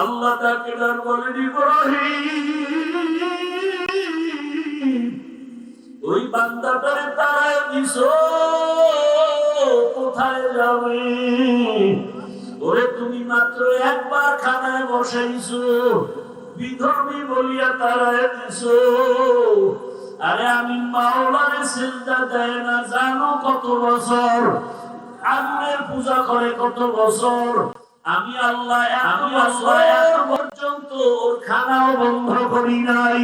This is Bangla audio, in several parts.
আল্লাহ তাকে তার বলেন ওই বান্দাটারে তারায় দিস কোথায় যাবে? ওরে তুমি মাত্র একবার খানায় বসাইছো, বিধর্মী বলিয়া তারায় দিস আরে আমি মাওলারে সিজদা দেয় না, জানো কত বছর? আগুনের পূজা করে কত বছর? আমি আল্লাহ আমি আল্লাহ পর্যন্ত ওর খানাও বন্ধ করি নাই,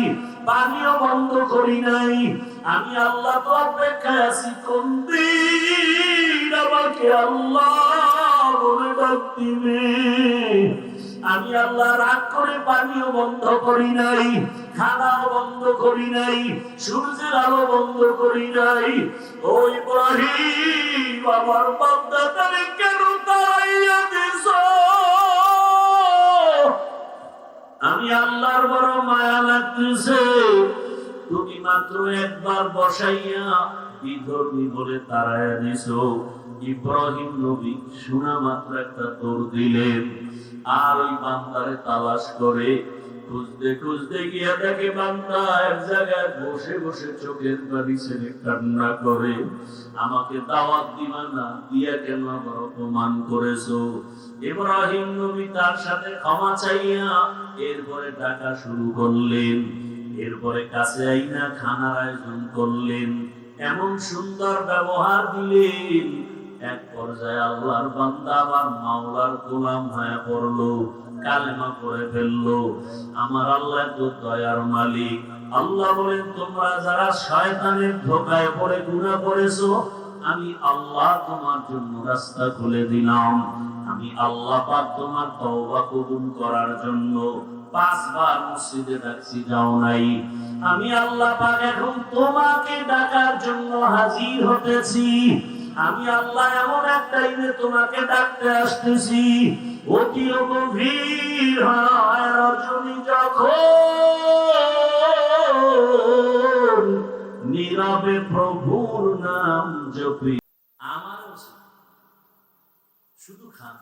পানিও বন্ধ করি নাই। আমি আল্লাহ তো অপেক্ষায় আছি, কোন দিন আমাকে আল্লাহ ডাক দিবে? আমি আল্লাহ রাগ করে পানিও বন্ধ করি নাই, খানাও বন্ধ করি নাই, সূর্যের আলো বন্ধ করি নাই। ও ইব্রাহিম, আমার বান্দা আমি আল্লাহর বড় মায়া লাগতেছে। তুমি মাত্র একবার বসাইয়া বিধর্মী বলে তারায়া দিস ইব্রাহিম নবী শোনা মাত্র একটা তোর দিলেন। আর ওই বান্দারে তালাশ করে খুঁজতে খুঁজতে গিয়া দেখে বান্দা এক জায়গায় বসে বসে চোখের কান্না করে। আমাকে দাওয়াত দিবা না, দিয়া কেন আবার অপমান করেছ? ইব্রাহিম নবী তার সাথে ক্ষমা চাইয়া এরপরে ডাকা শুরু করলেন। এরপরে কাছে আইনা খানার আয়োজন করলেন। এমন সুন্দর ব্যবহার দিলেন। এক পর্যায়ে আল্লাহর বান্দা আবার মাওলার গোলাম হয়ে পড়ল। কালেমা করে ফেলল। আমার আল্লাহ তো দয়ার মালিক। আল্লাহ বলেন, তোমরা যারা শয়তানের ধোকায় পড়ে, গুনাহ করেছ, আমি আল্লাহ তোমার জন্য রাস্তা খুলে দিলাম। আমি আল্লাহ পাক তোমার তওবা কবুল করার জন্য পাঁচবার মসজিদে ডাকছি, যাও নাই। আমি আল্লাহ পাক এখন তোমাকে ডাকার জন্য হাজির হতেছি। আমি আল্লাহ এমন এক টাইমে তোমাকে ডাকতে আসতেছি। অতি গভীর হয় রজনী যখন। নীরবে প্রভুর নাম জপি। আমার শুধু খান।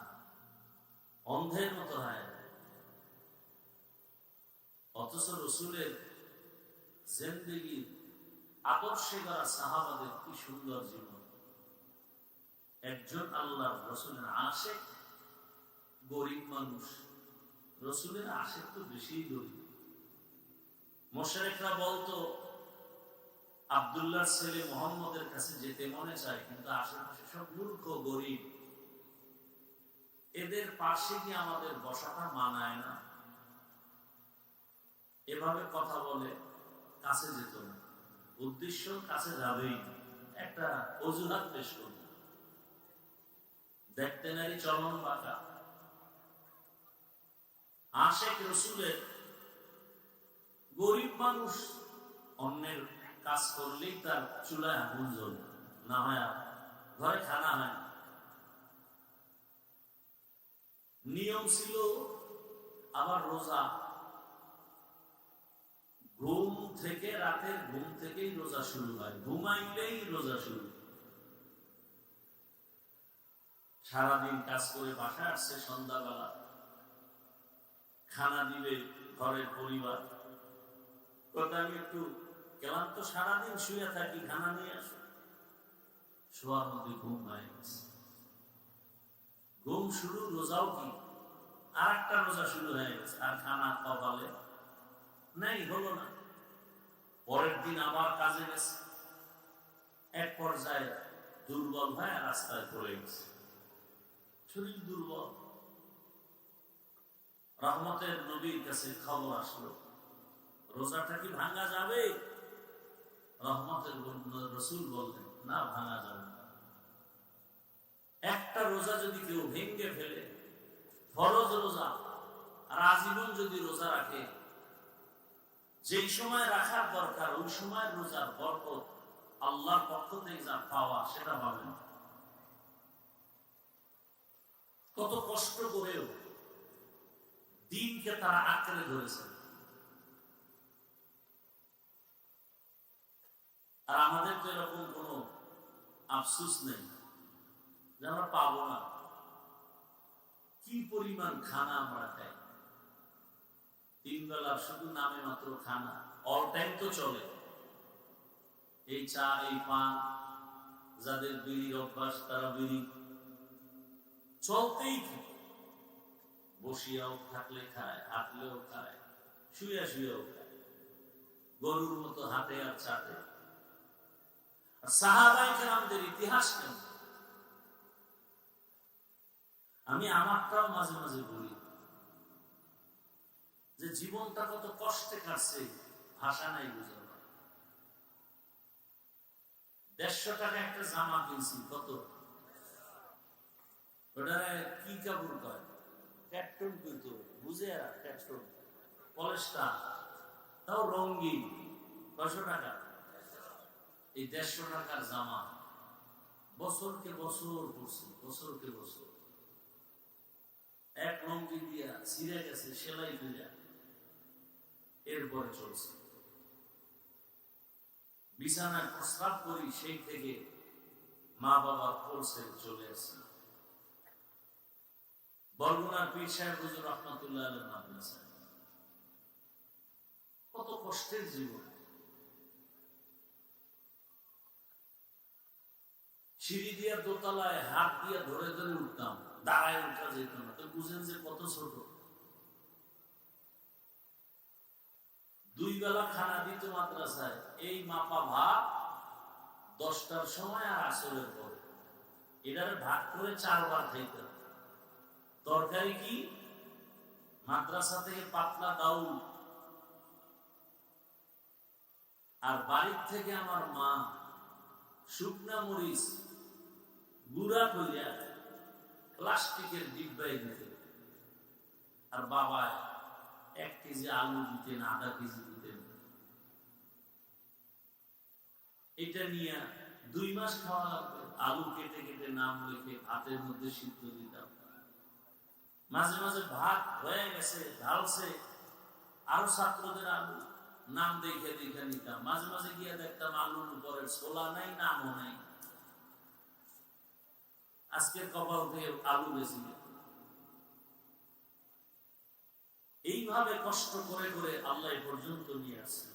অন্ধের মতো হয়। অথচ রসুলের জেন্দিগি আদর্শে করা সাহাবাদের কি সুন্দর জীবন। একজন আল্লাহ রসুলের আশে গরিব মানুষ। রসুলের আশে তো বেশি গরিব। মোশারেকরা বলতো আবদুল্লাহ ছেলে মোহাম্মদের কাছে যেতে মনে চায়, কিন্তু আশেপাশে সব মূর্খ, গরিব। এদের পাশে কি আমাদের বসাটা মানায় না? এভাবে কথা বলে কাছে যেত না। উদ্দেশ্য কাছে যাবেই একটা অজুহাত পেশ করবে দেখতে নারী চলন বাঁকা। আশেক রসুলের গরিব মানুষ অন্যের কাজ করলেই তার চুলায় আগুন জ্বলে। না হয় ঘরে খানা হয় নিয়ম ছিল আবার রোজা। ঘুম থেকে রাতের ঘুম থেকেই রোজা শুরু হয়। ঘুমাইলেই রোজা শুরু। সারাদিন কাজ করে বাসায় আসছে সন্ধ্যাবেলা। খানা দিবে ঘরের পরিবার। কথা আমি একটু সারাদিন শুয়ে থাকি, খানা নিয়ে আসো। শোয়ার মধ্যে ঘুম ঘুম শুরু, রোজাও কি? আর একটা রোজা শুরু হয়ে গেছে, আর খানা কপালে নাই, হলো না। পরের দিন আবার কাজে গেছে। এক পর্যায়ে দুর্বল হয়ে রাস্তায় পড়ে গেছে। শরীর দুর্বল। রহমতের নবীর কাছে খবর আসলো। রোজাটা কি ভাঙা যাবে? রহমতের রসুল বললেন, না, ভাঙা যাবে। একটা রোজা যদি কেউ ভেঙ্গে ফেলে, ফরজ রোজা আর আজীবন যদি রোজা রাখে, যেই সময় রাখার দরকার, ওই সময় রোজার বরকত আল্লাহর পক্ষ থেকে যা পাওয়া, সেটা পাবে না কত কষ্ট করেও দিনকে তারা আঁকড়ে ধরেছে। আর আমাদের তো এরকম কোনো আফসুস নেই যে আমরা পাবো না। কি পরিমাণ খানা আমরা খাই? তিন বেলা শুধু নামে মাত্র খানা অল টাইম তো চলে। এই চা, এই পান, যাদের বিড়ির অভ্যাস, তারা বিড়ি চলতেই থাকে। বসিয়াও থাকলে খায়, হাঁটলেও খায় শুয়ে শুয়েও খায়। গরুর মতো হাতে আর চাটে। সাহাবাই ইতিহাস কেন আমি আমারটাও মাঝে মাঝে বলি যে জীবনটা কত কষ্টে কাটছে, ভাষা নাই বুঝার দেড়শো টাকা একটা জামা কিনছি, কত? ওটা কি কাপড় কয়? কইতো বুঝে তাও টাকা। এই দেড়শো টাকার জামা বছরকে বছর বছরকে বছর। এক লঙ্গি দিয়া ছিঁড়ে গেছে, সেলাই দিয়া এরপরে চলছে। বিছানায় প্রস্তাব করি, সেই থেকে মা বাবার কোর্সে চলে আসছে বরগুনার পীর সাহেব হুজুর রহমতুল্লাহ মাদ্রাসা কত কষ্টের জীবন। সিঁড়ি দিয়া দোতলায় হাত দিয়া ধরে ধরে উঠতাম, দাঁড়ায় উঠা যেত না। তো বুঝেন যে কত ছোট। দুই বেলা খানা দিত মাদ্রাসায়, এই মাপা ভাত দশটার সময় আর আসরের পরে। এটারে ভাগ করে চারবার খাইতাম তরকারি কি? মাদ্রাসা থেকে পাতলা ডাউল আর বাড়ির থেকে আমার মা শুকনা মরিচ, গুড়া কইরা প্লাস্টিকের ডিব্বায় দিতে আর বাবা এক কেজি আলু দিতেন, আধা কেজি দিতেন। এটা নিয়ে দুই মাস খাওয়া লাগবে। আলু কেটে কেটে নাম লিখে ভাতের মধ্যে সিদ্ধ দিতাম। মাঝে মাঝে ভাত হয়ে গেছে, ঢালছে। আরও ছাত্রদের আলু নাম দেখে দেখে নিতাম। মাঝে মাঝে গিয়ে দেখতাম আলুর উপরে ছোলা নাই, নামও নাই। আজকের কপাল থেকে আলু বেশি। এইভাবে কষ্ট করে করে আল্লাহ পর্যন্ত নিয়ে আসছে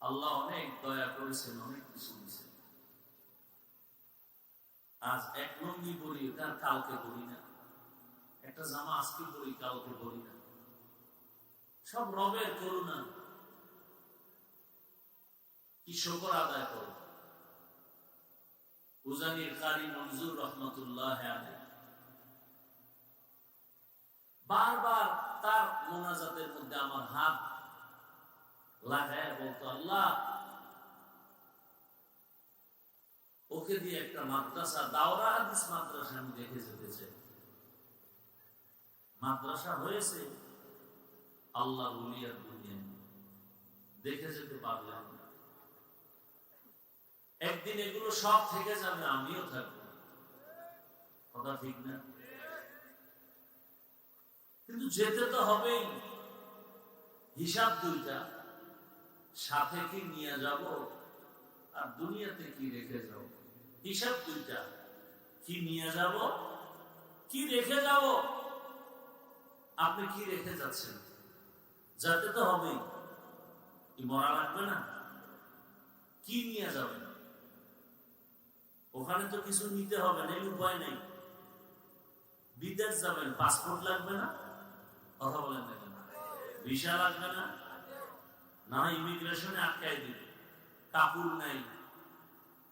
আল্লাহ অনেক দয়া করেছেন, অনেক কিছু দিয়েছেন। আজ এক লঙ্গি পরি, তার কালকে পরি না। একটা জামা আজকে পরি কালকে পরি না। সব রবের করুণা। কি শকর আদায় করো? উজানির কারি মনজুর রহমতুল্লাহ বারবার তার মোনাজাতের মধ্যে আমার হাত লাগায় বলতো, আল্লাহ, ওকে দিয়ে একটা মাদ্রাসা, দাওরা হাদিস মাদ্রাসা আমি দেখে যেতে চাই। মাদ্রাসা হয়েছে আল্লাহ দেখে যেতে পারলাম একদিন এগুলো সব থেকে যাবে, আমিও থাকব। কথা ঠিক না? কিন্তু যেতে তো হবেই। হিসাব দুইটা, সাথে কি নিয়ে যাব আর দুনিয়াতে কি রেখে যাব? হিসাব দুইটা, কি নিয়ে যাব, কি রেখে যাব? আপনি কি রেখে যাচ্ছেন যাতে তো হবেই মরা লাগবে না? কি নিয়ে যাবেন? ওখানে তো কিছু নিতে হবে না উপায় নেই। বিদেশ যাবেন, পাসপোর্ট লাগবে না? কথা বলেন না ভিসা লাগবে না? না ইমিগ্রেশনে আটকাই দিবে। কাপড় নাই,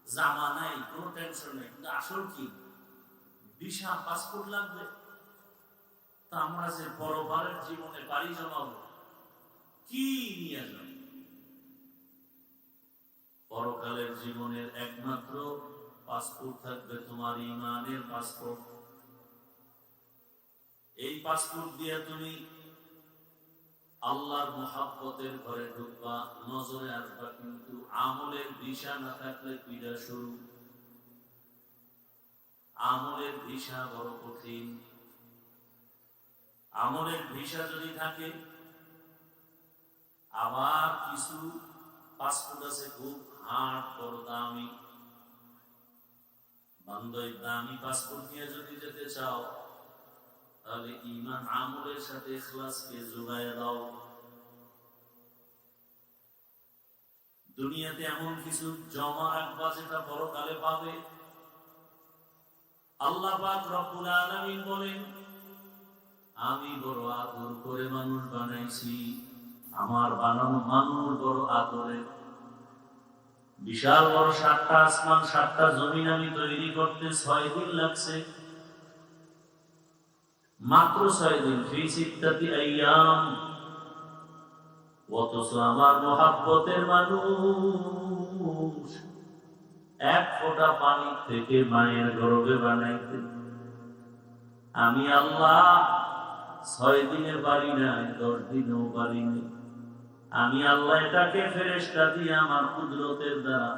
জামা নাই, কোনো টেনশন নাই। কিন্তু আসল কি? ভিসা, পাসপোর্ট লাগবে। তা আমরা যে পরবারের জীবনে বাড়ি জমাবো। কি নিয়ে যাব? পরকালের জীবনের একমাত্র পাসপোর্ট থাকবে তোমার ইমানের পাসপোর্ট। এই পাসপোর্ট দিয়ে তুমি আল্লাহর মোহাব্বতের ঘরে ঢুকবা, নজরে আসবা, কিন্তু আমলের দিশা না থাকলে পীড়া শুরু। আমলের দিশা বড় কঠিন। আমলের ভিসা যদি থাকে, আবার কিছু পাসপোর্ট আছে খুব হাট বড় দামি বান্ধব দামি পাসপোর্ট নিয়ে যদি যেতে চাও, তাহলে ইমান আমলের সাথে ইখলাসকে যোগায় দাও। দুনিয়াতে এমন কিছু জমা রাখবা যেটা পরকালে পাবে। আল্লাহ পাক রব্বুল আলামিন বলেন আমি বড় আদর করে মানুষ বানাইছি, আমার বানানো মানুষ বড় আদরে। বিশাল বড় সাতটা আসমান, সাতটা জমিন আমি তৈরি করতে ছয় দিন লাগছে। মাত্র ছয় দিন ফিস ইত্যাদি আইয়াম। অথচ আমার মহাব্বতের মানুষ এক ফোঁটা পানি থেকে মায়ের গর্ভে বানাইতে। আমি আল্লাহ ছয় দিনে পারি নাই, দশ দিনেও পারি নাই। আমি আল্লাহ এটাকে ফেরেস্তা দিয়ে আমার কুদরতের দ্বারা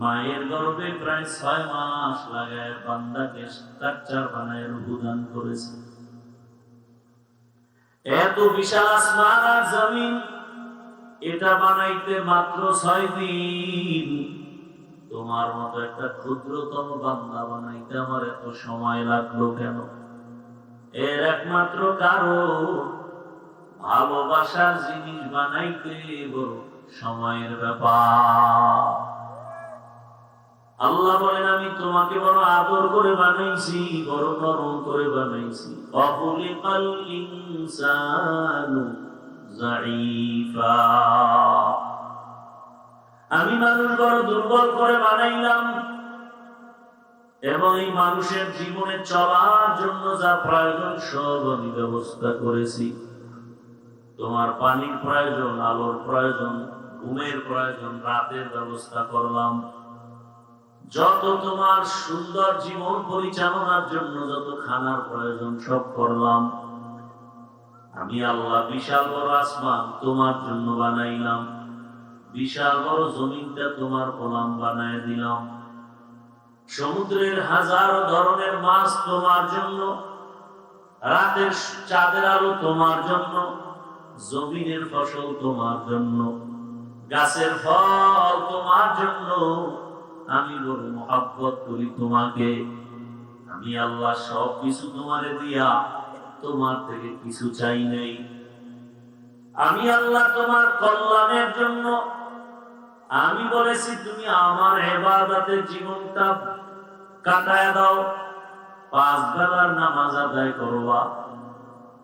মায়ের গর্ভে প্রায় ছয় মাস লাগায় বান্দাকে স্ট্রাকচার বানায় রূপদান করেছে। এত বিশাল আসমান আর জমিন, এটা বানাইতে মাত্র ছয় দিন। তোমার মতো একটা ক্ষুদ্রতম বান্দা বানাইতে আমার এত সময় লাগল কেন? এর একমাত্র কারও ভালোবাসার জিনিস বানাইতে বড় সময়ের ব্যাপার। আল্লাহ বলেন, আমি তোমাকে বড় আদর করে বানাইছি, বড় নরম করে বানাইছি। আমি মানুষ বড় দুর্বল করে বানাইলাম। এবং এই মানুষের জীবনে চলার জন্য যা প্রয়োজন, সব আমি ব্যবস্থা করেছি। তোমার পানির প্রয়োজন, আলোর প্রয়োজন, ঘুমের প্রয়োজন, রাতের ব্যবস্থা করলাম। যত তোমার সুন্দর জীবন পরিচালনার জন্য, যত খানার প্রয়োজন, সব করলাম। আমি আল্লাহ বিশাল বড় আসমান তোমার জন্য বানাইলাম। বিশাল বড় জমিনটা তোমার গোলাম বানায় দিলাম। সমুদ্রের হাজারো ধরনের মাছ তোমার জন্য, রাতের চাঁদের আলো তোমার জন্য, জমিনের ফসল তোমার জন্য, গাছের ফল তোমার জন্য। আমি বড় মহাব্বত করি তোমাকে। আমি আল্লাহ সব কিছু তোমারে দিয়া, তোমার থেকে কিছু চাই নাই। আমি আল্লাহ তোমার কল্যাণের জন্য আমি বলেছি, তুমি আমার এবাদাতের জীবনটা কাটায় দাও, পাঁচ বেলার নামাজ আদায় করবা।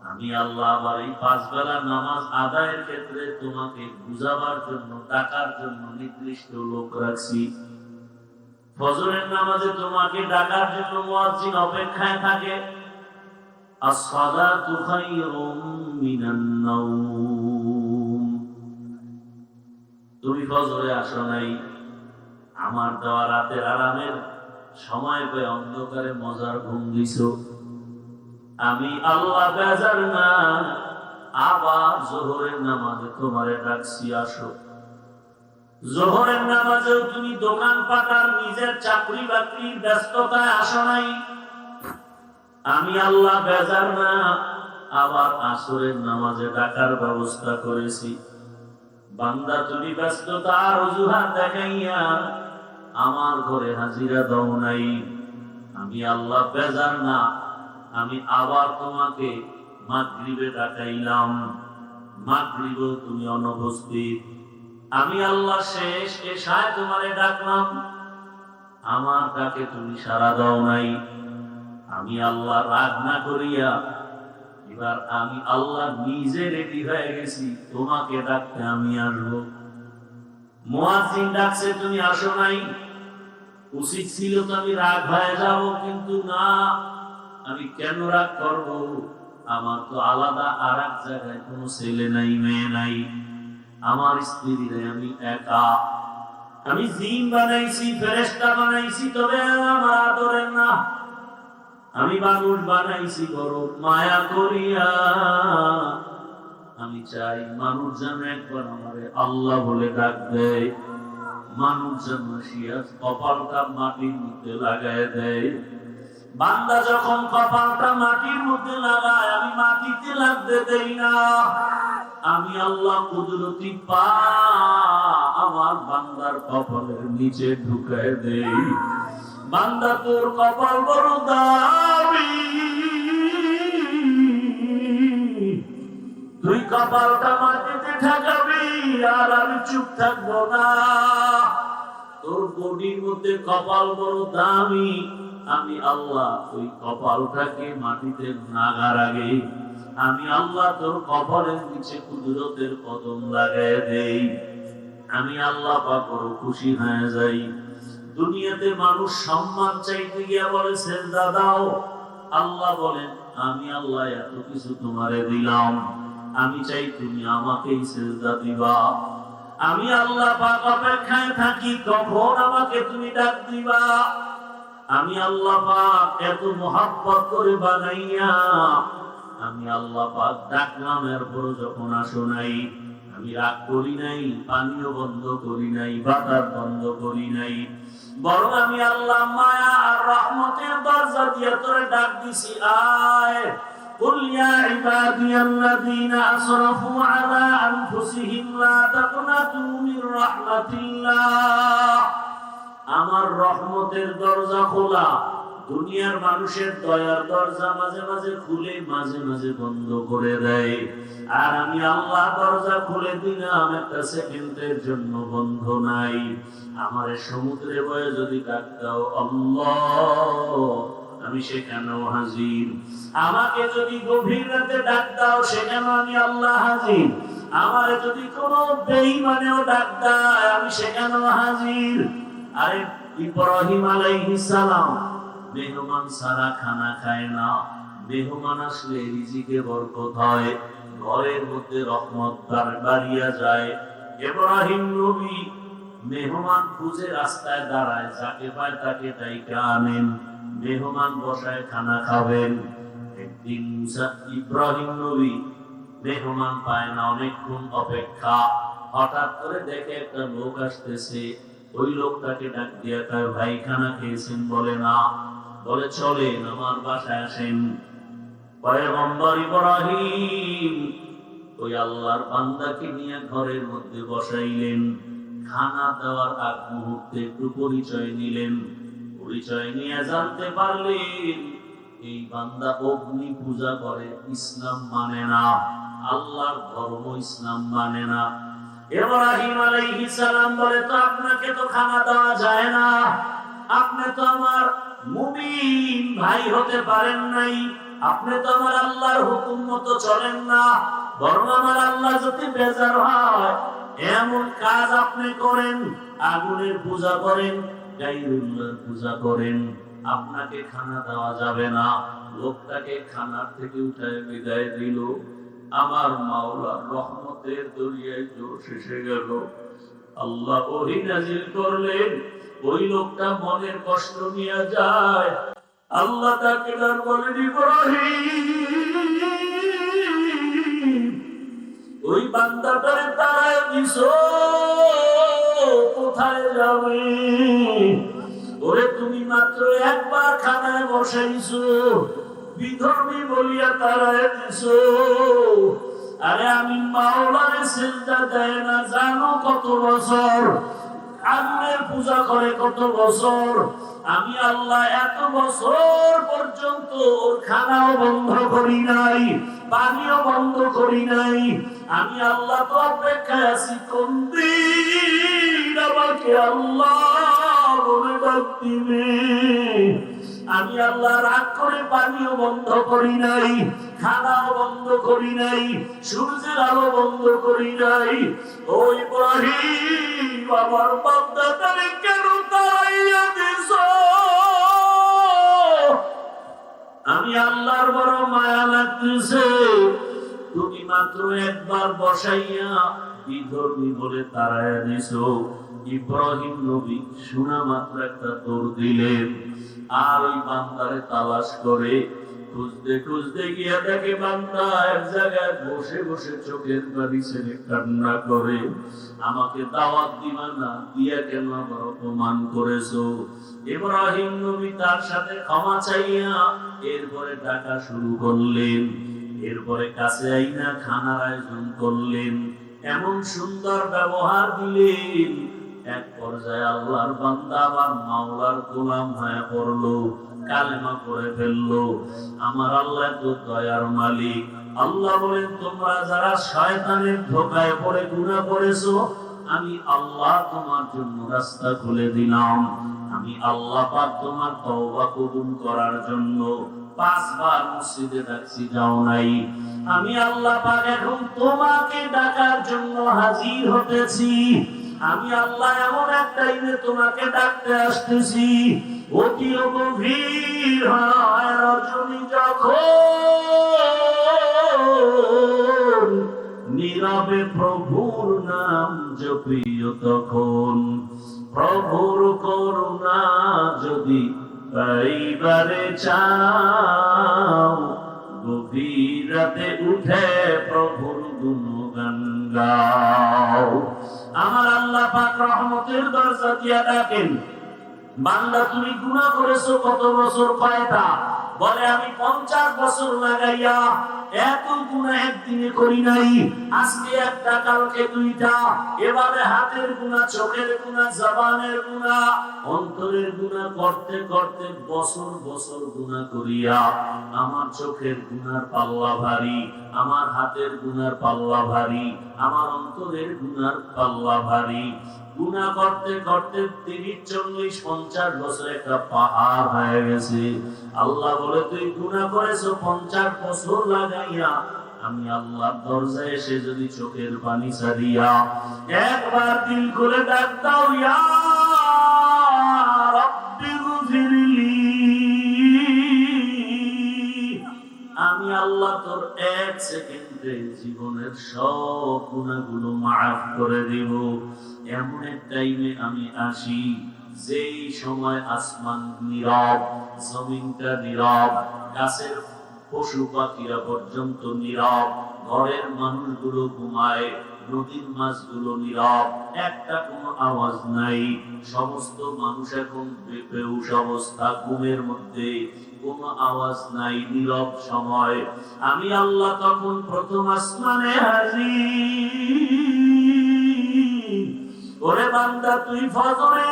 আমি আল্লাহ আবার এই পাঁচ বেলার নামাজ আদায়ের ক্ষেত্রে তোমাকে বুঝাবার জন্য, ডাকার জন্য নির্দিষ্ট লোক রাখছি। ফজরের নামাজে তোমাকে ডাকার জন্য মুয়াজ্জিন অপেক্ষায় থাকে। as-salatu khayrun minan nawm তুমি ফজরে আসো নাই। আমার দেওয়া রাতের আরামের সময় পেয়ে অন্ধকারে মজার ঘুম দিছো। আমি আল্লাহ বেজার না, আবার জোহরের নামাজে তোমারে ডাকছি, আসো। জোহরের নামাজেও তুমি দোকান পাটার নিজের চাকরি বাকরির ব্যস্ততায় আসো নাই। আমি আল্লাহ বেজার না, আবার আসরের নামাজে ডাকার ব্যবস্থা করেছি। বান্দা তুমি ব্যস্ততার অজুহাত দেখাইয়া আমার ঘরে হাজিরা দাও নাই, আমি আল্লাহ বেজার না, আমি আবার তোমাকে মাগরিবে ডাকাইলাম। মাগরিবেও তুমি অনুপস্থিত। আমি আল্লাহ শেষ এসায় তোমারে ডাকলাম, আমার ডাকে তুমি সারা দাও নাই। আমি আল্লাহ রাগ না করিয়া এবার আমি আল্লাহ নিজে রেডি হয়ে গেছি, তোমাকে ডাকতে আমি আসব। ডাকছে, তুমি আসো নাই? উচিত ছিল তো আমি রাগ হয়ে যাব, কিন্তু না, আমি কেন রাগ করব? আমার তো আলাদা আর এক জায়গায় কোনো ছেলে নাই, মেয়ে নাই। আমার স্ত্রী আমি একা। আমি জিন বানাইছি ফেরেস্তা বানাইছি, তবে আমার আদরের না। আমি মানুষ বানাইছি বড় মায়া করিয়া। আমি চাই মানুষ যেন একবার আমারে আল্লাহ বলে ডাক দেয়। মানুষ যেন শিয়া কপালটা মাটির মধ্যে লাগায় দেয়। বান্দা যখন কপালটা মাটির মধ্যে লাগায়, আমি মাটিতে লাগতে দেই না। আমি আল্লাহ কুদরতি পা আমার বান্দার কপালের নিচে ঢুকায় দেই। বান্দা কপাল বড় দাবি তুই কপালটা মাটিতে ঠেকাবি, আর আমি চুপ থাকব না। তোর বডির মধ্যে কপাল বড় দামি, আমি আল্লাহ ওই কপালটাকে মাটিতে নাগার আগে, আমি আল্লাহ তোর কপালের নিচে কুদরতের কদম লাগাই দেই। আমি আল্লাহ পাক খুশি হয়ে যাই। দুনিয়াতে মানুষ সম্মান চাইতে গিয়া বলে, সেজদা দাও। আল্লাহ বলেন, আমি আল্লাহ এত কিছু তোমারে দিলাম। আমি চাই তুমি আমাকেই সেজদা দিবা। আমি আল্লাহ পাক অপেক্ষায় থাকি কখন আমাকে তুমি ডাক দিবা। আমি আল্লাহ পাক এত মোহাব্বত করে বানাইয়া, আমি আল্লাহ পাক ডাকলাম এরপর যখন আসো নাই আমি রাগ করি নাই পানীয় বন্ধ করি নাই বাতার বন্ধ করি নাই বরং আমি আল্লাহ মায়া আর রহমতের দরজা দিয়ে তোরে ডাক দিছি আয় قل يا عبادي الذين أسرفوا على أنفسهم لا تقنطوا من رحمة الله আমার রহমতের দরজা খোলা দুনিয়ার মানুষের দয়ার দরজা মাঝে মাঝে খুলে, মাঝে মাঝে বন্ধ করে দেয়। আর আমি আল্লাহ দরজা খুলে দিলাম, একটা সেকেন্ডের জন্য বন্ধ নাই। আমার সমুদ্রে বয়ে যদি ডাক দাও, আল্লাহ, আমি সেখানেও হাজির। আমাকে যদি গভীর রাতে ডাক দাও সেখানে আমি আল্লাহ হাজির। আমার যদি কোনো বেঈমানেও ডাক দেয় আমি সেখানেও হাজির। আরে, ইব্রাহিম আলাইহিস সালাম মেহমান সারা খানা খায় না। মেহমান আসলে রিজিকে বরকত হয়। ঘরের মধ্যে রহমত বাড়িয়া যায়। ইব্রাহিম নবী মেহমান খুঁজে রাস্তায় দাঁড়ায়, যাকে পায় তাকে তাইকে আনেন। মেহমান বসায় খানা খাবেন। একদিন ইব্রাহিম নবী মেহমান পায় না, অনেকক্ষণ অপেক্ষা। হঠাৎ করে দেখে একটা লোক আসতেছে। ওই লোকটাকে ডাক দিয়ে কয়, ভাই, খানা খেয়েছেন? বলে, না। বলে চলেন, আমার বাসায় আসেন। পয়গম্বর ইব্রাহিম ওই আল্লাহর নিয়ে ঘরের মধ্যে বসাইলেন। খানা দেওয়ার আগ মুহূর্তে একটু পরিচয় নিলেন। পরিচয় নিয়ে জানতে পারলেন, এই বান্দা অগ্নি পূজা করে, ইসলাম মানে না। আল্লাহর ধর্ম ইসলাম মানে না। ইব্রাহিম আলাইহিস বলে, তো আপনাকে তো খানা দেওয়া যায় না। আপনি তো আমার মুমিন ভাই হতে পারেন নাই। আপনি তো আমার আল্লাহর হুকুম মতো চলেন না। বরং আমার আল্লাহ যদি বেজার হয়, এমন কাজ আপনি করেন, আগুনের পূজা করেন পূজা করেন, আপনাকে খানা দেওয়া যাবে না। লোকটাকে খানার থেকে উঠায় বিদায় দিল। আমার মাওলার রহমতের দরিয়ায় জোর শেষে গেল। আল্লাহ করলেন ওই লোকটা মনের কষ্ট নিয়ে যায়। আল্লাহ তাকে তার বলেন ওই বান্দাটারে তারায় দিস কোথায় যাবে? ওরে তুমি মাত্র একবার খানায় বসাইছো বিধর্মী বলিয়া তারায় দিস আরে আমি মাওলারে সেজদা দেয় না, জানো কত বছর? আগুনের পূজা করে কত বছর? আমি আল্লাহ এত বছর পর্যন্ত ওর খানাও বন্ধ করি নাই, পানিও বন্ধ করি নাই। আমি আল্লাহ তো অপেক্ষায় আছি, কোন দিন আমাকে আল্লাহ দিবে। আমি আল্লাহ রাগ করে পানিও বন্ধ করি নাই, খানাও বন্ধ করি নাই, সূর্যের আলো বন্ধ করি নাই। ওই ইব্রাহিম, আমার বান্দাটারে কেন তাড়াইয়া দিছ? আমি আল্লাহর বড় মায়া লাগতেছে। তুমি মাত্র একবার বসাইয়া বিধর্মী বলে তারায় দিছো। ইব্রাহিম নবী শোনা মাত্র একটা দৌড় দিলেন। আর ওই বান্দারে তালাশ করে খুঁজতে খুঁজতে গিয়া দেখে বান্দা এক জায়গায় বসে বসে চোখের বাড়ি ছেড়ে কান্না করে। আমাকে দাওয়াত দিবা না, দিয়া কেন আমার অপমান করেছ? ইব্রাহিম নবী তার সাথে ক্ষমা চাইয়া এরপরে ডাকা শুরু করলেন। এরপরে কাছে আইনা খানার আয়োজন করলেন। এমন সুন্দর ব্যবহার দিলেন পর্যায়ে আল্লাহর বান্দা আবার মাওলার গোলাম হয়ে পড়ল, কালেমা করে ফেলল। আমার আল্লাহ তো দয়ার মালিক। আল্লাহ বলেন, তোমরা যারা শয়তানের ধোকায় পড়ে, গুনাহ করেছ, আমি আল্লাহ তোমার জন্য রাস্তা খুলে দিলাম। আমি আল্লাহ পাক তোমার তওবা কবুল করার জন্য পাঁচবার মসজিদে ডাকছি, যাও নাই। আমি আল্লাহ পাক এখন তোমাকে ডাকার জন্য হাজির হতেছি। আমি আল্লাহ এমন এক টাইমে তোমাকে ডাকতে আসতেছি। অতি গভীর হয় রজনী যখন। নীরবে প্রভুর নাম জপিও তখন। প্রভুর করুণা যদি পাইবারে চাও গভীর রাতে উঠে প্রভুর গুণগান গাও আমার আল্লাহ পাক রহমতের দরজা দিয়া ডাকেন বান্দা তুমি গুণা করেছ, কত বছর কয়টা বলে, আমি পঞ্চাশ বছর লাগাইয়া এত গুণা একদিনে করি নাই। আজকে একটা, কালকে দুইটা। এবারে হাতের গুণা চোখের গুণা জবানের গুণা অন্তরের গুণা করতে করতে বছর বছর গুণা করিয়া আমার চোখের গুনার পাল্লা ভারী, আমার হাতের গুনার পাল্লা ভারী, আমার অন্তরের গুনার পাল্লা ভারী। গুণা করতে করতে তিরিশ, চল্লিশ, পঞ্চাশ বছর একটা পাহাড় হয়ে গেছে। আল্লাহ বলে, তুই গুণা করেছ পঞ্চাশ বছর লাগাইয়া, আমি আল্লাহ দরজায় এসে যদি চোখের পানি ছাড়িয়া একবার দিল করে ডাক আমি আল্লাহ তোর এক সেকেন্ডে জীবনের সব গুণাগুলো মাফ করে দেব। এমন এক টাইমে আমি আসি, যেই সময় আসমান নীরব, জমিনটা নীরব, গাছের পশু পাখিরা পর্যন্ত নীরব, ঘরের মানুষগুলো ঘুমায়, নদীর মাছগুলো নীরব, একটা কোনো আওয়াজ নাই, সমস্ত মানুষ এখন বেউস অবস্থা, ঘুমের মধ্যে কোনো আওয়াজ নাই, নীরব সময়। আমি আল্লাহ তখন প্রথম আসমানে হাজির। ওরে বান্দা, তুই ফজরে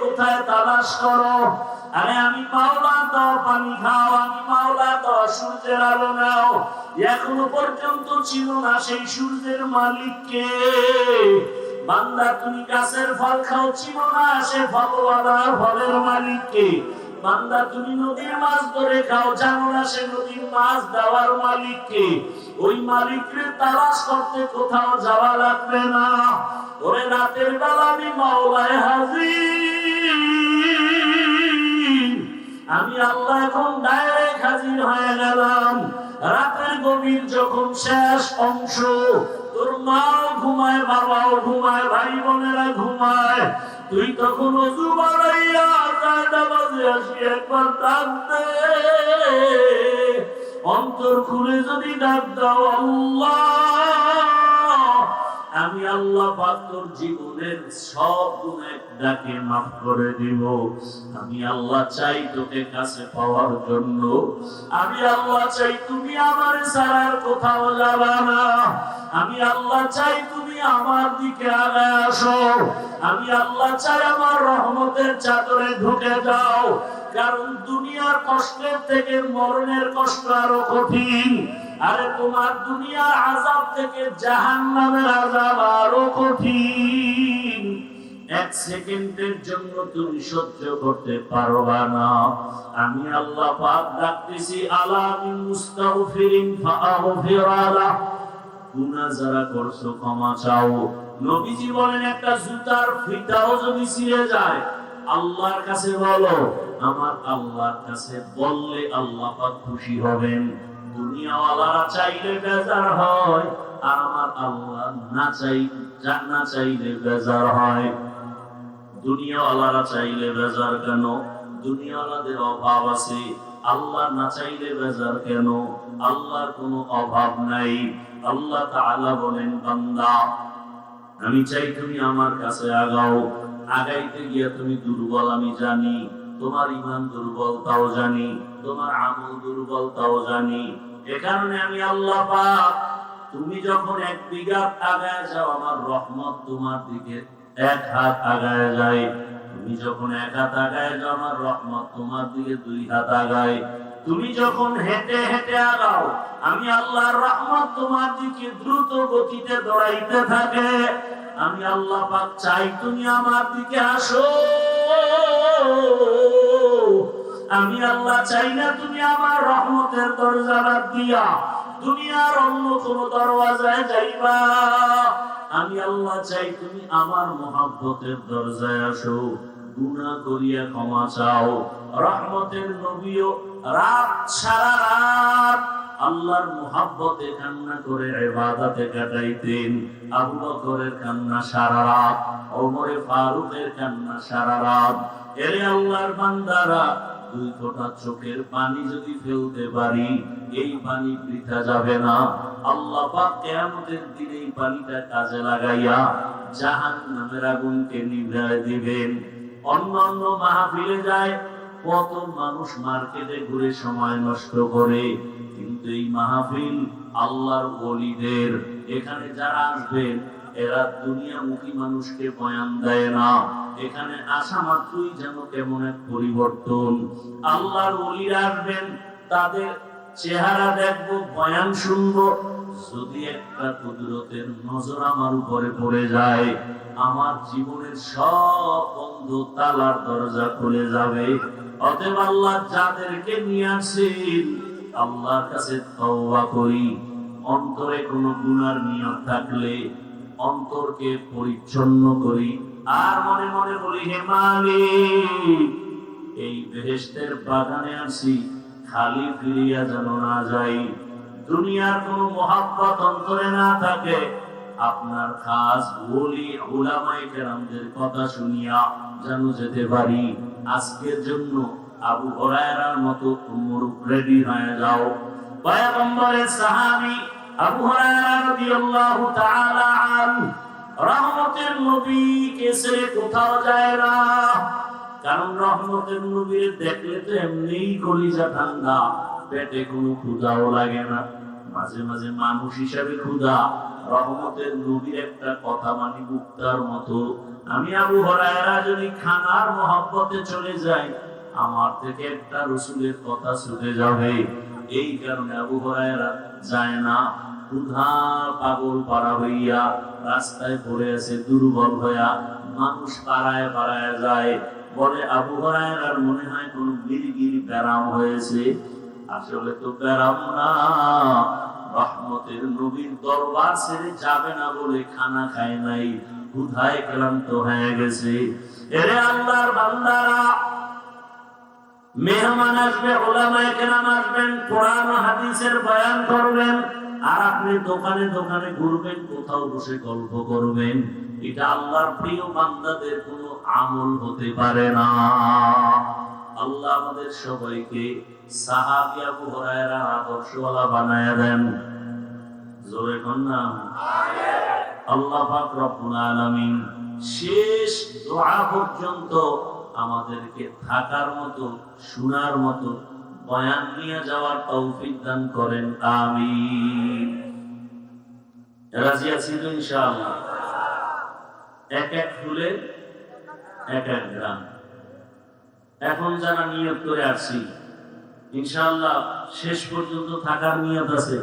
কোথায় তালাশ করো? আরে আমি মাওলা দাও, পানি খাও, আমি মাওলা দাও, সূর্যের আলো নাও। এখনও পর্যন্ত ছিল না সেই সূর্যের মালিককে। বান্দা, তুমি গাছের ফল খাও, ছিল না সে ফলওয়ালা ফলের মালিককে। বান্দা, তুমি নদীর মাছ ধরে খাও, জানো না সে নদীর মাছ দেওয়ার মালিককে ওই মালিককে তালাশ করতে কোথাও যাওয়া লাগবে না। ওরে রাতের বেলা আমি মাওলায় হাজির। আমি আল্লাহ এখন ডাইরেক্ট হাজির হয়ে গেলাম। রাতের গভীর যখন শেষ অংশ, তোর মা ঘুমায়, বাবাও ঘুমায়, ভাই বোনেরা ঘুমায়, তুই তখন একবার অন্তর খুলে যদি ডাক দাও, আল্লাহ। আমি আল্লাহ তোর জীবনের সব গুণ ডাকে মাফ করে দিব। আমি আল্লাহ চাই তোকে কাছে পাওয়ার জন্য। আমি আল্লাহ চাই তুমি আমার ছাড়ার কোথাও যাবা না। আমি আল্লাহ চাই তুমি আমার দিকে আগে আসো। আমি আল্লাহ চাই আমার রহমতের চাদরে ঢুকে যাও। কারণ দুনিয়ার কষ্টের থেকে মরণের কষ্ট আরও কঠিন। আরে তোমার দুনিয়ার আজাব থেকে জাহান নামের আজাব আরও কঠিন। এক সেকেন্ডের জন্য তুমি সহ্য করতে পারবা না। আমি আল্লাহ পাক ডাকতেছি, আলা মিন মুস্তাগফিরিন ফাআগফিরালা গুনাহ যারা করছ ক্ষমা চাও। নবীজি বলেন, একটা জুতার ফিতাও যদি ছিঁড়ে যায়, আল্লাহর কাছে বলো। আমার আল্লাহর কাছে বললে আল্লাহ পাক খুশি হবেন। দুনিয়াওয়ালারা চাইলে বেজার হয়, আর আমার আল্লাহ না চাই না চাইলে বেজার হয়। দুনিয়াওয়ালারা চাইলে বেজার কেন? দুনিয়াওয়ালাদের অভাব আছে। আল্লাহ না চাইলে বেজার কেন? আল্লাহর কোনো অভাব নাই। আল্লাহ তাআলা বলেন, বান্দা, আমি চাই তুমি আমার কাছে আগাও। আগাইতে গিয়া তুমি দুর্বল, আমি জানি। তোমার ইমান দুর্বল তাও জানি। তোমার আমল দুর্বল তাও জানি। এ কারণে আমি আল্লাহ পাক, তুমি যখন এক বিঘা আগায় যাও, আমার রহমত তোমার দিকে এক হাত আগায় যায়। তুমি যখন এক হাত আগায় যাও, আমার রহমত তোমার দিকে দুই হাত আগায়। তুমি যখন হেঁটে হেঁটে আগাও, আমি আল্লাহর রহমত তোমার দিকে দ্রুত গতিতে দৌড়াইতে থাকে। আমি আল্লাহ পাক চাই তুমি আমার দিকে আসো। আমি আল্লাহ চাই না তুমি আমার রহমতের দরজা রাত দিয়া দুনিয়ার অন্য কোন দরওয়াজায় যাইবা। আমি আল্লাহ চাই তুমি আমার মহাব্বতের দরজায় আসো, গুনাহ করিয়া ক্ষমা চাও। রহমতের নবীও রাত সারা রাত আল্লাহর মোহাব্বতে কান্না করে ইবাদতে কাটাইতেন। আবু বকরের কান্না সারা রাত, ওমরে ফারুকের কান্না সারা রাত। এরে আল্লাহর বান্দারা দুই ফোঁটা চোখের পানি যদি ফেলতে পারি, এই পানি বৃথা যাবে না। আল্লাহ পাক কিয়ামতের দিন এই পানিটা কাজে লাগাইয়া জাহান্নামের আগুনকে নিভায় দিবেন। অন্য অন্য মাহফিলে যায় কত মানুষ মার্কেটে ঘুরে সময় নষ্ট করে। কিন্তু এই মাহফিল আল্লাহর ওলিদের। এখানে যারা আসবেন এরা দুনিয়ামুখী মানুষকে বয়ান দেয় না। এখানে আসা মাত্রই যেন কেমন এক পরিবর্তন। আল্লাহর ওলিরা আসবেন, তাদের চেহারা দেখব, বয়ান শুনব। যদি একটা কুদরতের নজর আমার উপরে পড়ে যায়, আমার জীবনের সব বন্ধ তালার দরজা খুলে যাবে। অতএব আল্লাহ যাদেরকে নিয়ে আসেন, আল্লাহর কাছে তওবা করি। অন্তরে কোনো গুনার নিয়ত থাকলে অন্তরকে পরিচ্ছন্ন করি। আর মনে মনে বলি, হে মালিক, এই বেহেশতের বাগানে আসি খালি ফিরিয়া যেন না যাই। দুনিয়ার কোন মহাব্বত অন্তরে না থাকে। আপনার খাস বলি ওলামাই কেরামদের কথা শুনিয়া যেন যেতে পারি। আজকের জন্য আবু হরায়রার মতো উমর রেডি হয়ে যাও। পয়গম্বরের সাহাবী আবু হুরায়রা রাদিয়াল্লাহু তাআলা কেসে কোথাও যায় না। কারণ রহমতের নবীর দেখলে তো এমনিই কলিজা ঠান্ডা, পেটে কোনো ক্ষুধাও লাগে না। মাঝে মাঝে মানুষ হিসাবে ক্ষুধা, রহমতের নবীর একটা কথা মানি মুক্তার মতো। আমি আবু হরায়রা যদি খানার মহব্বতে চলে যাই, আমার থেকে একটা রসুলের কথা ছুটে যাবে। এই কারণে আবু হরায়রা যায় না। ক্ষুধা পাগল পাড়া হইয়া রাস্তায় পড়ে আছে দুর্বল হইয়া মানুষ পাড়ায় পাড়ায় যায়। বলে আবু হরায়রার মনে হয় কোন মিরগির ব্যারাম হয়েছে? আসলে তো ব্যারাম না। রহমতের নবীর দরবার ছেড়ে যাবে না বলে খানা খায় নাই। ক্ষুধায় ক্লান্ত হয়ে গেছে। এরে আল্লাহর বান্দারা, মেহমান আসবে, ওলামায়ে কেরাম আসবেন, কোরআন হাদিসের বয়ান করবেন। আর আপনি দোকানে দোকানে ঘুরবেন, কোথাও বসে গল্প করবেন। এটা আল্লাহর প্রিয় বান্দাদের কোনো আমল হতে পারে না। আল্লাহ আমাদের সবাইকে আদর্শওয়ালা বানায়া দেন। জোরে কন্যা আল্লাহ পাক রব্বুল আলামিন শেষ দোয়া পর্যন্ত আমাদেরকে থাকার মতো, শোনার মতো বয়ান নিয়ে যাওয়ার তৌফিক দান করেন আমি রাজি আছি তো ইনশাআল্লাহ? এক এক ফুলে, এক এক গ্রাম। এখন যারা নিয়োগ করে আছি, ইনশাআল্লাহ শেষ পর্যন্ত থাকার নিয়ত আছে।